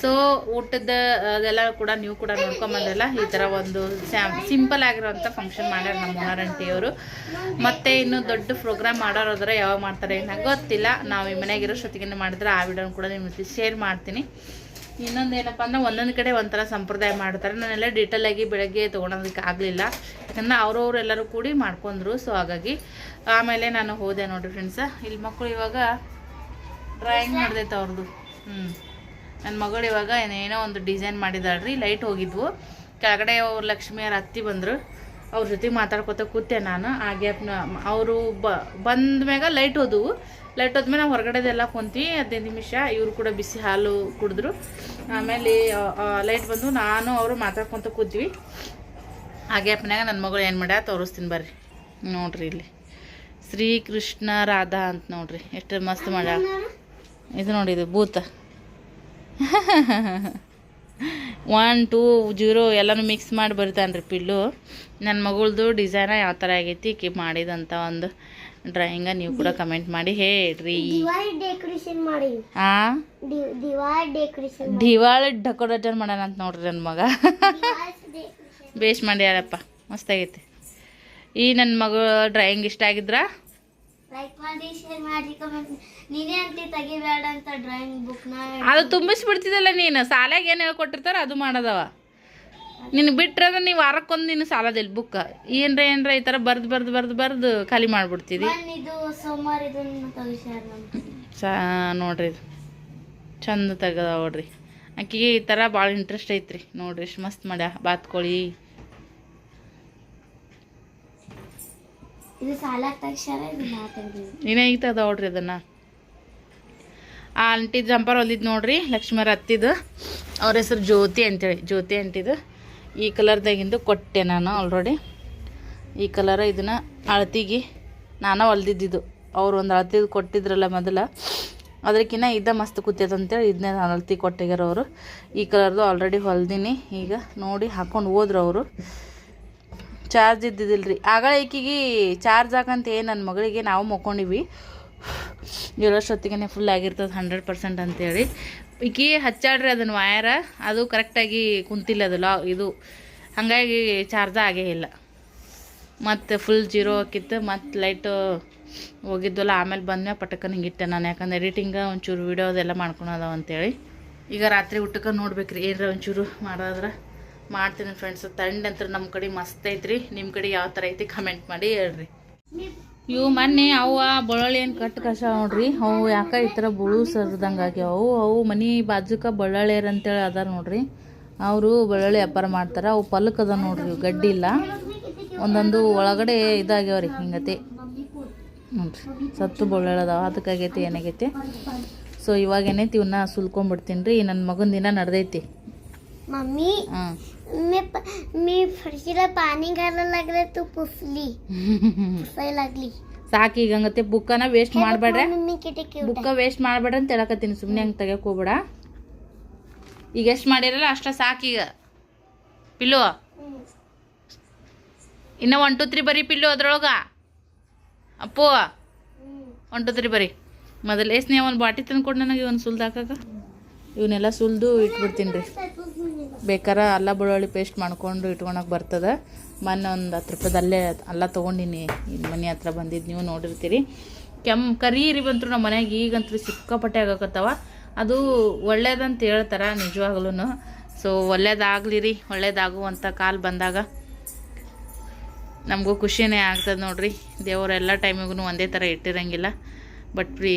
ಸೊ ಊಟದ ಅದೆಲ್ಲ ಕೂಡ ನೀವು ಕೂಡ ನೋಡ್ಕೊಂಬಂದ್ರಲ್ಲ ಈ ಥರ ಒಂದು ಸ್ಯಾಮ್ ಸಿಂಪಲ್ ಆಗಿರೋಂಥ ಫಂಕ್ಷನ್ ಮಾಡ್ಯಾರ ನಮ್ಮ ಓನರ್ ಮತ್ತು ಇನ್ನೂ ದೊಡ್ಡ ಪ್ರೋಗ್ರಾಮ್ ಮಾಡೋರಾದ್ರೆ ಯಾವಾಗ ಮಾಡ್ತಾರೆ ನಂಗೆ ಗೊತ್ತಿಲ್ಲ. ನಾವು ಈ ಮನೆಯಾಗಿರೋ ಶೊತ್ತಿಗೆ ಮಾಡಿದ್ರೆ ಆ ವಿಡಿಯೋನ ಕೂಡ ನಿಮ್ಮ ಜೊತೆ ಶೇರ್ ಮಾಡ್ತೀನಿ. ಇನ್ನೊಂದು ಏನಪ್ಪ ಅಂದ್ರೆ ಒಂದೊಂದು ಕಡೆ ಒಂಥರ ಸಂಪ್ರದಾಯ ಮಾಡ್ತಾರೆ. ನಾನೆಲ್ಲ ಡೀಟೇಲ್ ಆಗಿ ಬೆಳಗ್ಗೆ ತೊಗೊಳೋದಕ್ಕೆ ಆಗಲಿಲ್ಲ. ಯಾಕಂದ್ರೆ ಅವ್ರವ್ರು ಎಲ್ಲರೂ ಕೂಡಿ ಮಾಡ್ಕೊಂಡ್ರು. ಸೊ ಹಾಗಾಗಿ ಆಮೇಲೆ ನಾನು ಹೋದೆ ನೋಡಿರಿ ಫ್ರೆಂಡ್ಸ ಇಲ್ಲಿ ಮಕ್ಕಳು ಇವಾಗ ಡ್ರಾಯಿಂಗ್ ಮಾಡ್ದೈತೆ ಅವ್ರದ್ದು ಹ್ಞೂ ನನ್ನ ಮಗಳು ಇವಾಗ ಏನೇನೋ ಒಂದು ಡಿಸೈನ್ ಮಾಡಿದಾಳ್ರಿ. ಲೈಟ್ ಹೋಗಿದ್ವು. ಕೆಳಗಡೆ ಅವ್ರ ಲಕ್ಷ್ಮಿಯವ್ರ ಅತ್ತಿ ಬಂದರು. ಅವ್ರ ಜೊತೆ ಮಾತಾಡ್ಕೊತ ಕೂತೆ ನಾನು. ಆ ಗ್ಯಾಪ್ನ ಅವರು ಬಂದ ಮ್ಯಾಗ ಲೈಟ್ ಹೋದವು. ಲೈಟ್ ಹೋದ್ಮೇಲೆ ನಾವು ಹೊರಗಡೆದೆಲ್ಲ ಕೊಂತಿ ಹದಿನೈದು ನಿಮಿಷ, ಇವರು ಕೂಡ ಬಿಸಿ ಹಾಲು ಕುಡಿದ್ರು. ಆಮೇಲೆ ಲೈಟ್ ಬಂದು ನಾನು, ಅವರು ಮಾತಾಡ್ಕೊತ ಕೂತ್ವಿ ಆ ಗ್ಯಾಪ್ನಾಗ ನನ್ನ ಮಗಳು ಏನು ಮಾಡ್ಯಾ, ತೋರಿಸ್ತೀನಿ ಬರ್ರಿ. ನೋಡ್ರಿ ಇಲ್ಲಿ. ಶ್ರೀಕೃಷ್ಣ ರಾಧಾ ಅಂತ ನೋಡ್ರಿ. ಎಷ್ಟು ಮಸ್ತ್ ಮಾಡ ಇದು ನೋಡಿ, ಇದು ಭೂತ. ಒನ್ ಟೂ ಜೀರೋ ಎಲ್ಲನೂ ಮಿಕ್ಸ್ ಮಾಡಿ ಬರ್ತಾನೆ ರೀ ಪಿಲ್ಲು. ನನ್ನ ಮಗಳದು ಡಿಸೈನ ಯಾವ ಥರ ಆಗೈತಿ ಕಿ ಮಾಡಿದಂಥ ಒಂದು ಡ್ರಾಯಿಂಗ ನೀವು ಕೂಡ ಕಮೆಂಟ್ ಮಾಡಿ ಹೇಳ್ರಿ. ದಿವಾಳಿ ಡೆಕೋರೇಟರ್ ಮಾಡೋಣ ಅಂತ ನೋಡ್ರಿ ನನ್ನ ಮಗ. ಬೇಸ್ ಮಾಡ್ಯಾರಪ್ಪ ಮಸ್ತಾಗೈತಿ ಈ ನನ್ನ ಮಗ ಡ್ರಾಯಿಂಗ್ ಇಷ್ಟ ಆಗಿದ್ರ? ಲೈಕ್ ಮಾಡಿ ಶೇರ್ ಮಾಡಿ ಕಮೆಂಟ್ ನೀನೇ ಅಂತ ತೆಗಿಬೇಡ ಅಂತ ಡ್ರಾಯಿಂಗ್ ಬುಕ್ನ. ಅದು ತುಂಬಿಸ್ಬಿಡ್ತಿದ್ದಲ್ಲ ನೀನು. ಸಾಲಾಗ ಏನು ಹೇಳ್ಕೊಟ್ಟಿರ್ತಾರ ಅದು ಮಾಡೋದವ. ನಿನ್ನ ಬಿಟ್ರೆ ನೀವು ವಾರಕ್ಕೊಂದು ನೀನು ಸಾಲದಿಲ್ಲ ಬುಕ್ ಏನ್ರ ಏನ್ರ ಈ ಥರ ಬರ್ದು ಬರ್ದು ಬರ್ದು ಬರ್ದು ಖಾಲಿ ಮಾಡಿಬಿಡ್ತೀವಿ ಸಾ ನೋಡ್ರಿ ಚಂದ ತೆಗದ ನೋಡ್ರಿ. ಆಕಿಗೆ ಈ ಥರ ಭಾಳ ಇಂಟ್ರೆಸ್ಟ್ ಐತ್ರಿ. ನೋಡ್ರಿ ಎಷ್ಟು ಮಸ್ತ್ ಮಾಡ್ಯ. ಬಾತ್ಕೋಳಿ ಇದು ಸಾಲ ತೆಗ್ಸ್ಯಾರ ಇದು ನಾ ತೆಗ್ದಿದ್ದು ನೀನೇ ಈಗ ತೆಗ್ದ ನೋಡ್ರಿ ಅದನ್ನು. ಆ ಆಂಟಿ ಜಂಪರ್ ಹೊಲಿದ್ ನೋಡ್ರಿ ಲಕ್ಷ್ಮರ ಹತ್ತಿದ್ದು ಅವ್ರ ಹೆಸರು ಜ್ಯೋತಿ ಅಂತೇಳಿ. ಜ್ಯೋತಿ ಅಂಟಿದು ಈ ಕಲರ್ದಾಗಿಂದು ಕೊಟ್ಟೆ ನಾನು ಆಲ್ರೆಡಿ ಈ ಕಲರ ಇದನ್ನು ಅಳತಿಗೆ ನಾನು ಹೊಲ್ದಿದ್ದು ಅವ್ರು ಒಂದು ಅಳತಿದ್ದು ಕೊಟ್ಟಿದ್ರಲ್ಲ ಮೊದಲ. ಅದಕ್ಕಿಂತ ಇದ್ದ ಮಸ್ತ್ ಕೂತೈತೆ ಅಂತೇಳಿ ಇದನ್ನೇ ಅಳತಿ ಕೊಟ್ಟಿಗ್ಯಾರ ಅವರು. ಈ ಕಲರ್ದು ಆಲ್ರೆಡಿ ಹೊಲ್ದೀನಿ. ಈಗ ನೋಡಿ ಹಾಕೊಂಡು ಹೋದ್ರು ಅವರು. ಚಾರ್ಜ್ ಇದ್ದಿದ್ದಿಲ್ಲ ರೀ ಆಗಳ ಈಕಿಗೆ ಚಾರ್ಜ್ ಹಾಕಂತ ಏನು ನನ್ನ ಮಗಳಿಗೆ ನಾವು ಮಕ್ಕೊಂಡಿವಿ. ಇರೋಷ್ಟೊತ್ತಿಗೆ ಫುಲ್ ಆಗಿರ್ತದೆ ಹಂಡ್ರೆಡ್ ಪರ್ಸೆಂಟ್ ಅಂತೇಳಿ. ಈಕಿ ಹಚ್ಚಾಡ್ರಿ ಅದನ್ನು ವಯರ ಅದು ಕರೆಕ್ಟಾಗಿ ಕುಂತಿಲ್ಲ ಅದು ಲಾ ಇದು. ಹಾಗಾಗಿ ಚಾರ್ಜ ಆಗೇ ಇಲ್ಲ. ಮತ್ತು ಫುಲ್ ಜೀರೋ ಹಾಕಿತ್ತು ಮತ್ತು ಲೈಟು ಹೋಗಿದ್ದಲ್ಲ, ಆಮೇಲೆ ಬಂದ್ಮೇಲೆ ಪಟಕನ ಹಿಂಗಿಟ್ಟೆ ನಾನು. ಯಾಕಂದ್ರೆ ಎಡಿಟಿಂಗ ಒಂಚೂರು ವೀಡಿಯೋ ಅದೆಲ್ಲ ಮಾಡ್ಕೊಳೋದವ ಅಂತೇಳಿ. ಈಗ ರಾತ್ರಿ ಊಟಕ್ಕೆ ನೋಡ್ಬೇಕ್ರಿ, ಏನ್ರ ಒಂಚೂರು ಮಾಡೋದ್ರೆ. ಮಾಡ್ತೀನಿ ಫ್ರೆಂಡ್ಸ್ ತಂಡ ಅಂತ ನಮ್ಮ ಕಡೆ ಮಸ್ತ್ ಐತ್ರಿ. ನಿಮ್ಮ ಕಡೆ ಯಾವ ಥರ ಐತಿ ಕಮೆಂಟ್ ಮಾಡಿ ಹೇಳ್ರಿ. ಇವು ಮೊನ್ನೆ ಅವ ಬಳ್ಳೊಳ್ಳಿ ಏನು ಕಟ್ಟು ಕಷ ನೋಡ್ರಿ. ಅವು ಯಾಕೆ ಈ ಥರ ಬುಳು ಸರ್ದಂಗೆ ಆಗ್ಯಾವು. ಅವು ಮನೆ ಬಾಜುಕ ಬಳ್ಳಾಳ್ಯರು ಅಂತೇಳಿ ಅದಾರ ನೋಡ್ರಿ. ಅವರು ಬಳ್ಳೊಳ್ಳಿ ವ್ಯಾಪಾರ ಮಾಡ್ತಾರೆ. ಅವು ಪಲಕ್ ಅದ ನೋಡ್ರಿ ಗಡ್ಡಿ ಇಲ್ಲ. ಒಂದೊಂದು ಒಳಗಡೆ ಇದಾಗ್ಯಾವ ರೀ ನೋಡ್ರಿ ಹ್ಞೂ ರೀ ಸತ್ತು ಬಳ್ಳಾಳದಾವ ಅದಕ್ಕಾಗೈತಿ ಏನಾಗೈತಿ. ಸೊ ಇವಾಗ ಏನೈತಿ ಇವನ್ನ ಸುಲ್ಕೊಂಡ್ಬಿಡ್ತೀನಿ ರೀ ನನ್ನ ಮಗನ ದಿನ ನಡೆದೈತಿ. ಮಮ್ಮಿ ಹಾಂ मैं प- मैं फरशीला पानी घालायला लागले तू पुसली पुसायला लागली ಸಾಕು ಈಗ ಹಂಗತಿ ಬುಕ್ಕನ ವೇಸ್ಟ್ ಮಾಡಬೇಡ್ರೆ मम्मी किती क्यूट ಬುಕ್ಕ ವೇಸ್ಟ್ ಮಾಡಬೇಡ ಅಂತ ಹೇಳಕತ್ತೀನಿ ಸುಮ್ಮನೆ ಹಂಗೆ ತೆಗಿಯಕ್ಕೆ ಹೋಗ್ಬೇಡ ಈಗ ಎಷ್ಟು ಮಾಡಿರಲ್ಲ ಅಷ್ಟ ಸಾಕೀಗ ಪಿಲ್ಲು ಇನ್ನು ಒನ್ ಟು ತ್ರೀ ಬರೀ ಪಿಲ್ಲು ಅದ್ರೊಳಗ ಅಪ್ಪು ಒನ್ ಟು ತ್ರೀ ಬರೀ ಮೊದಲು ಎಸ್ನೇ ಒಂದು ಬಾಟಿ ತಂದು ಕೊಡು ನನಗೆ ಒಂದು ಸುಲ್ದು ಹಾಕಾಕ ಇವನ್ನೆಲ್ಲ ಸುಲ್ದು ಇಟ್ಬಿಡ್ತೀನಿ ರೀ ಬೇಕಾರೆ ಅಲ್ಲ ಬೆಳ್ಳುಳ್ಳಿ ಪೇಸ್ಟ್ ಮಾಡ್ಕೊಂಡು ಇಟ್ಕೊಳಕ್ಕೆ ಬರ್ತದೆ. ಮೊನ್ನೆ ಒಂದು ಹತ್ತು ರೂಪಾಯಿದಲ್ಲೇ ಅಲ್ಲೇ ತೊಗೊಂಡಿನಿ. ಇಲ್ಲಿ ಮನೆ ಹತ್ರ ಬಂದಿದ್ದು ನೀವು ನೋಡಿರ್ತೀರಿ. ಕೆಮ್ಮು ಕರಿ ಇರಿ ಬಂತು ನಮ್ಮ ಮನೆಯಾಗ ಈಗಂತೂ ಸಿಕ್ಕಾಪಟ್ಟೆ ಆಗಕತ್ತವ. ಅದು ಒಳ್ಳೇದಂತ ಹೇಳ್ತಾರೆ ನಿಜವಾಗ್ಲೂ ಸೊ ಒಳ್ಳೇದಾಗಲಿ ರೀ ಒಳ್ಳೇದಾಗುವಂಥ ಕಾಲ ಬಂದಾಗ. ನಮಗೂ ಖುಷಿನೇ ಆಗ್ತದೆ ನೋಡ್ರಿ. ದೇವರು ಎಲ್ಲ ಟೈಮಿಗೂ ಒಂದೇ ಥರ ಇಟ್ಟಿರಂಗಿಲ್ಲ. ಬಟ್ ರೀ,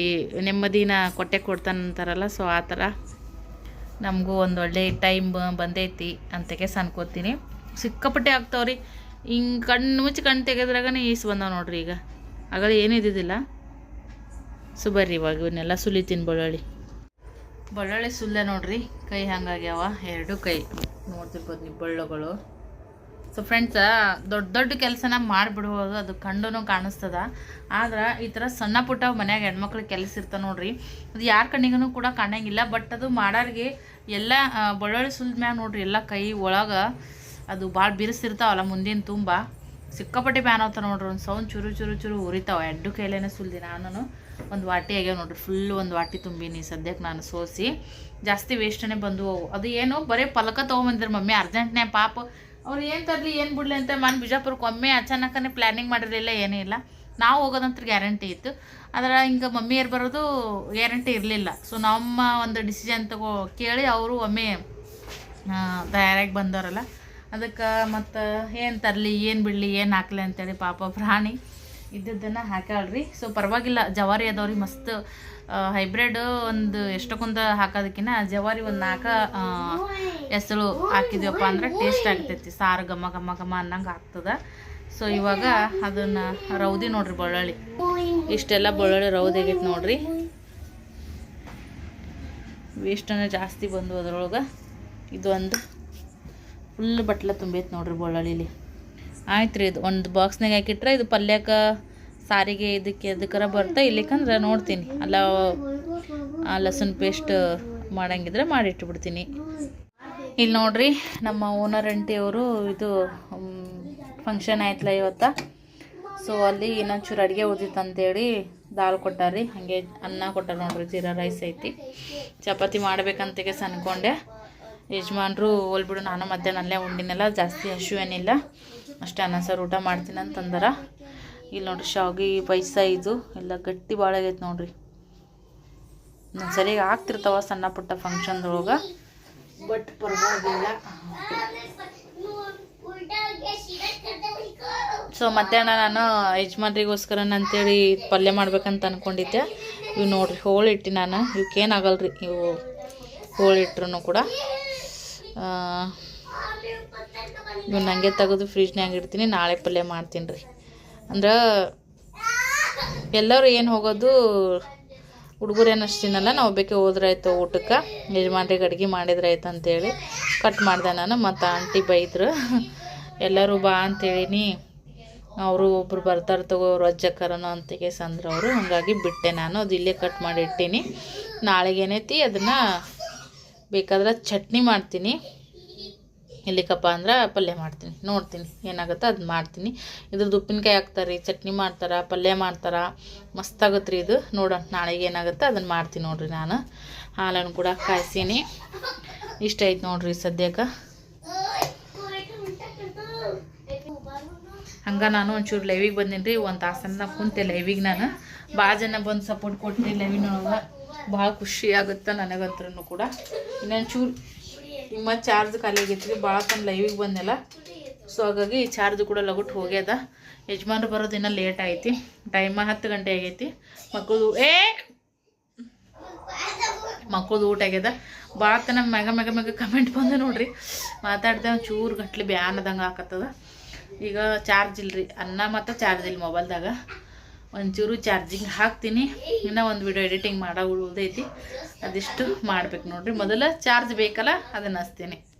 ನೆಮ್ಮದಿನ ಕೊಟ್ಟೆ ಕೊಡ್ತಾನಂತಾರಲ್ಲ ಸೊ ಆ ಥರ ನಮಗೂ ಒಂದು ಒಳ್ಳೆ ಟೈಮ್ ಬಂದೈತಿ ಅಂತಕ್ಕೆ ಅನ್ಕೋತೀನಿ ಸಿಕ್ಕಾಪಟ್ಟೆ ಆಗ್ತಾವ್ರಿ. ಹಿಂಗೆ ಕಣ್ಣು ಮುಚ್ಚಿ ಕಣ್ಣು ತೆಗೆದ್ರಾಗನೇ ಈಸ್ ಬಂದಾವ ನೋಡ್ರಿ ಈಗ. ಆಗಲೇ ಏನೂ ಇದ್ದಿದ್ದಿಲ್ಲ. ಸೊ ಬರ್ರಿ ಇವಾಗ ಇವನ್ನೆಲ್ಲ ಸುಲಿತೀನಿ ಬಳ್ಳೊಳ್ಳಿ ಬಳ್ಳೊಳ್ಳಿ ಸುಲ್ಲೆ ನೋಡ್ರಿ. ಕೈ ಹಂಗಾಗ್ಯಾವ ಎರಡು ಕೈ. ನೋಡ್ತಿರ್ಬೋದು ನೀವು ಬಳ್ಳಗಳು. ಸೊ ಫ್ರೆಂಡ್ಸ ದೊಡ್ಡ ದೊಡ್ಡ ಕೆಲಸನ ಮಾಡಿಬಿಡ್ಬೋದು ಅದು ಕಂಡು ಕಾಣಿಸ್ತದ. ಆದ್ರೆ ಈ ಥರ ಸಣ್ಣ ಪುಟ್ಟ ಮನ್ಯಾಗ ಹೆಣ್ಮಕ್ಳಿಗೆ ಕೆಲಸ ಇರ್ತಾವ ನೋಡ್ರಿ. ಅದು ಯಾರ ಕಣ್ಣಿಗೂ ಕೂಡ ಕಾಣಂಗಿಲ್ಲ ಬಟ್ ಅದು ಮಾಡೋರಿಗೆ ಎಲ್ಲ ಬಳ್ಳೊಳ್ಳಿ ಸುಲ್ದ ಮ್ಯಾಗ ನೋಡ್ರಿ ಎಲ್ಲ ಕೈ ಒಳಗೆ ಅದು ಭಾಳ ಬಿರುಸಿರ್ತಾವಲ್ಲ ಮುಂದಿನ ತುಂಬ. ಸಿಕ್ಕಾಪಟ್ಟೆ ಬ್ಯಾನ್ ಆಗ್ತಾವ ನೋಡ್ರಿ, ಒಂದು ಸೌಂಡ್ ಚುರು ಚುರು ಚುರು ಉರಿತಾವೆ. ಎಡ್ಡು ಕೈಲೇನೆ ಸುಲ್ದಿ ನಾನು ಒಂದು ವಾಟಿ ಆಗ್ಯಾವ ನೋಡ್ರಿ ಫುಲ್ ಒಂದು ವಾಟಿ ತುಂಬಿನಿ ಸದ್ಯಕ್ಕೆ ನಾನು ಸೋಸಿ. ಜಾಸ್ತಿ ವೇಸ್ಟನೇ ಬಂದು ಅವು. ಅದು ಏನು ಬರೀ ಪಲಕ ತೊಗೊಂಬಂದಿರ ಮಮ್ಮಿ, ಅರ್ಜೆಂಟ್ನೇ ಪಾಪ. ಅವ್ರು ಏನು ತರಲಿ, ಏನು ಬಿಡ್ಲಿ ಅಂತ ಮನ್ ಬಿಜಾಪುರಕ್ಕೆ ಒಮ್ಮೆ ಅಚಾನಕನೇ ಪ್ಲ್ಯಾನಿಂಗ್ ಮಾಡಿರಲಿಲ್ಲ, ಏನೇ ಇಲ್ಲ. ನಾವು ಹೋಗೋದಂತ ಗ್ಯಾರಂಟಿ ಇತ್ತು. ಆದ್ರೆ ಹಿಂಗೆ ಮಮ್ಮಿಯರು ಬರೋದು ಗ್ಯಾರಂಟಿ ಇರಲಿಲ್ಲ. ಸೊ ನಮ್ಮ ಒಂದು ಡಿಸಿಷನ್ ತಗೋ ಕೇಳಿ ಅವರು ಒಮ್ಮೆ ತಯಾರಾಗಿ ಬಂದವರಲ್ಲ. ಅದಕ್ಕೆ ಮತ್ತು ಏನು ತರಲಿ, ಏನು ಬಿಡಲಿ, ಏನು ಹಾಕ್ಲಿ ಅಂತೇಳಿ ಪಾಪ ಪ್ರಾಣಿ ಇದ್ದದ್ದನ್ನು ಹಾಕ್ಯಾಳ್ರಿ. ಸೊ ಪರವಾಗಿಲ್ಲ, ಜವಾರಿ ಅದಾವ್ರಿ ಮಸ್ತ್. ಹೈಬ್ರಿಡ್ ಒಂದು ಎಷ್ಟಕ್ಕೊಂದು ಹಾಕೋದಕ್ಕಿಂತ ಜವಾರಿ ಒಂದು ನಾಲ್ಕು ಹೆಸರು ಹಾಕಿದ್ವಪ್ಪ ಅಂದ್ರೆ ಟೇಸ್ಟ್ ಆಗ್ತೈತಿ. ಸಾರು ಘಮ ಘಮ ಘಮ ಅನ್ನಂಗೆ ಆಗ್ತದೆ. ಸೊ ಇವಾಗ ಅದನ್ನು ರೌದಿ ನೋಡ್ರಿ ಬಳ್ಳಾಳಿ. ಇಷ್ಟೆಲ್ಲ ಬೆಳ್ಳುಳ್ಳಿ ರೌದಿ ಆಗೈತೆ ನೋಡ್ರಿ. ವೇಸ್ಟನ್ನು ಜಾಸ್ತಿ ಬಂದು ಅದ್ರೊಳಗೆ. ಇದು ಒಂದು ಫುಲ್ ಬಟ್ಲೆ ತುಂಬೈತೆ ನೋಡ್ರಿ ಬೆಳ್ಳುಳ್ಳಿಲಿ ಆಯ್ತು ರೀ ಇದು ಒಂದು ಬಾಕ್ಸ್ನಾಗ ಹಾಕಿಟ್ರೆ ಇದು ಪಲ್ಯಕ್ಕೆ ಸಾರಿಗೆ ಇದಕ್ಕೆ ಅದಕ್ಕರ ಬರ್ತಾ, ಇಲ್ಲಿಕಂದ್ರೆ ನೋಡ್ತೀನಿ. ಅಲ್ಲ ಲಸನ್ ಪೇಸ್ಟ್ ಮಾಡಂಗಿದ್ರೆ ಮಾಡಿಟ್ಬಿಡ್ತೀನಿ. ಇಲ್ಲಿ ನೋಡ್ರಿ, ನಮ್ಮ ಓನರ್ ಆಂಟಿಯವರು ಇದು ಫಂಕ್ಷನ್ ಆಯ್ತಲ್ಲ ಇವತ್ತು? ಸೊ ಅಲ್ಲಿ ಇನ್ನೊಂಚೂರು ಅಡುಗೆ ಉಳಿದಿತ್ತು ಅಂತೇಳಿ ದಾಲ್ ಕೊಟ್ಟಾರಿ ಹಾಗೆ ಅನ್ನ ಕೊಟ್ಟಾರ ನೋಡ್ರಿ ಜೀರಾ ರೈಸ್ ಐತಿ. ಚಪಾತಿ ಮಾಡ್ಬೇಕಂತ ಅನ್ಕೊಂಡೆ ಯಜಮಾನ್ರು ಹೋಲ್ಬಿಡು ನಾನು ಮತ್ತೆ ಅಲ್ಲೇ ಉಂಡಿನಲ್ಲ ಜಾಸ್ತಿ ಹಶು ಏನಿಲ್ಲ. ಅಷ್ಟೇ ಅನ್ನ ಸರ್ ಊಟ ಮಾಡ್ತೀನಿ ಅಂತಂದಾರ. ಇಲ್ಲಿ ನೋಡ್ರಿ ಶಾವಿಗೆ ಪೈಸ ಇದು ಎಲ್ಲ ಗಟ್ಟಿ ಭಾಳ ಆಗೈತೆ ನೋಡ್ರಿ. ನಾನು ಸರಿಯಾಗಿ ಆಗ್ತಿರ್ತಾವ ಸಣ್ಣ ಪುಟ್ಟ ಫಂಕ್ಷನ್ದೊಳಗೆ ಬಟ್ ಪರವಾಗಿಲ್ಲ. ಸೊ ಮಧ್ಯಾಹ್ನ ನಾನು ಯಜಮಾನ್ರಿಗೋಸ್ಕರ ಅಂತೇಳಿ ಪಲ್ಯ ಮಾಡ್ಬೇಕಂತ ಅನ್ಕೊಂಡಿದ್ದೆ. ಇವು ನೋಡ್ರಿ, ಹೋಳು ಇಟ್ಟು ನಾನು. ಇವಕ್ಕೇನಾಗಲ್ರಿ ಇವು ಹೋಳು ಇಟ್ಟರು ಕೂಡ. ಇವು ನನಗೆ ತೆಗೆದು ಫ್ರಿಜ್ನಾಗ ಇಡ್ತೀನಿ, ನಾಳೆ ಪಲ್ಯ ಮಾಡ್ತೀನಿ ರೀ ಅಂದ್ರೆ ಎಲ್ಲರೂ ಏನು ಹೋಗೋದು ಹುಡುಗರು ತಿನ್ನಲ್ಲ ನಾವು ಒಬ್ಬಕ್ಕೆ ಹೋದ್ರಾಯ್ತು ಊಟಕ್ಕೆ. ಯಜಮಾನ್ರಿಗೆ ಅಡುಗೆ ಮಾಡಿದ್ರಾಯ್ತು ಅಂತೇಳಿ ಕಟ್ ಮಾಡಿದೆ ನಾನು, ಮತ್ತು ಆಂಟಿ ಬೈದ್ರು. ಎಲ್ಲರೂ ಬಾ ಅಂತೇಳೀನಿ. ಅವರು ಒಬ್ಬರು ಬರ್ತಾರೆ ತಗೋ ಅವ್ರು ಅಜ್ಜಕ್ಕರನು ಅಂತಿಗೆ ಸಂದ್ರ ಅವರು. ಹಾಗಾಗಿ ಬಿಟ್ಟೆ ನಾನು. ಅದು ಇಲ್ಲೇ ಕಟ್ ಮಾಡಿ ಇಟ್ಟೀನಿ ನಾಳೆಗೇನೈತಿ ಅದನ್ನು ಬೇಕಾದ್ರೆ ಚಟ್ನಿ ಮಾಡ್ತೀನಿ. ಇಲ್ಲಿಕಪ್ಪ ಅಂದ್ರೆ ಪಲ್ಯ ಮಾಡ್ತೀನಿ. ನೋಡ್ತೀನಿ ಏನಾಗುತ್ತೆ ಅದು ಮಾಡ್ತೀನಿ. ಇದ್ರದ್ದು ಉಪ್ಪಿನಕಾಯಿ ಹಾಕ್ತಾರೆ, ಚಟ್ನಿ ಮಾಡ್ತಾರೆ, ಪಲ್ಯ ಮಾಡ್ತಾರೆ. ಮಸ್ತಾಗುತ್ತೆ ರೀ ಇದು. ನೋಡೋಣ ನಾಳೆಗೆ ಏನಾಗುತ್ತೆ ಅದನ್ನು ಮಾಡ್ತೀನಿ ನೋಡಿರಿ ನಾನು. ಹಾಲನ್ನು ಕೂಡ ಕಾಯಿಸೀನಿ. ಇಷ್ಟ ಐತೆ ನೋಡಿರಿ ಸದ್ಯಕ್ಕೆ. ಹಂಗೆ ನಾನು ಒಂಚೂರು ಲೈವಿಗೆ ಬಂದೀನಿ ರೀ ಒಂದು ತಾಸನ್ನ ಕುಂತೆ ಲೈವಿಗೆ ನಾನು. ಭಾಳ ಜನ ಬಂದು ಸಪೋರ್ಟ್ ಕೊಡ್ತೀನಿ ಲೈವಿನೊಳಗೆ ಭಾಳ ಖುಷಿ ಆಗುತ್ತೆ ನನಗಂತ್ರೂ ಕೂಡ. ಇನ್ನೊಂಚೂರು ನಿಮ್ಮ ಚಾರ್ಜ್ ಖಾಲಿ ಆಗೈತಿ ರೀ ಭಾಳ ತಂದು ಲೈವಿಗೆ ಬಂದೆಲ್ಲ. ಸೊ ಹಾಗಾಗಿ ಚಾರ್ಜ್ ಕೂಡ ಲಗುಟ್ಟು ಹೋಗ್ಯದ ಯಜಮಾನ್ರು ಬರೋದಿನ ಲೇಟ್ ಆಯ್ತಿ. ಟೈಮ ಹತ್ತು ಗಂಟೆ ಆಗೈತಿ. ಮಕ್ಕಳು ಏ! ಮಕ್ಕಳದು ಊಟ ಆಗ್ಯದ. ಭಾಳ ತನ ಮೆಗ ಮೆಗ ಮೆಗ ಕಮೆಂಟ್ ಬಂದೆ ನೋಡ್ರಿ. ಮಾತಾಡ್ದೆ ಒಂದು ಚೂರು ಬ್ಯಾನ್ ಬ್ಯಾನದಂಗೆ ಆಕತ್ತದ. ಈಗ ಚಾರ್ಜ್ ಇಲ್ರಿ. ಅನ್ನ ಮತ್ತು ಚಾರ್ಜ್ ಇಲ್ಲ ಮೊಬೈಲ್ದಾಗ ಒಂಚೂರು ಚಾರ್ಜಿಂಗ್ ಹಾಕ್ತೀನಿ. ಇನ್ನೂ ಒಂದು ವಿಡಿಯೋ ಎಡಿಟಿಂಗ್ ಮಾಡೋ ಉಳ್ದೈತಿ. ಅದಿಷ್ಟು ಮಾಡ್ಬೇಕು ನೋಡ್ರಿ. ಮೊದಲು ಚಾರ್ಜ್ ಬೇಕಲ್ಲ, ಅದನ್ನು ಹಚ್ತೀನಿ.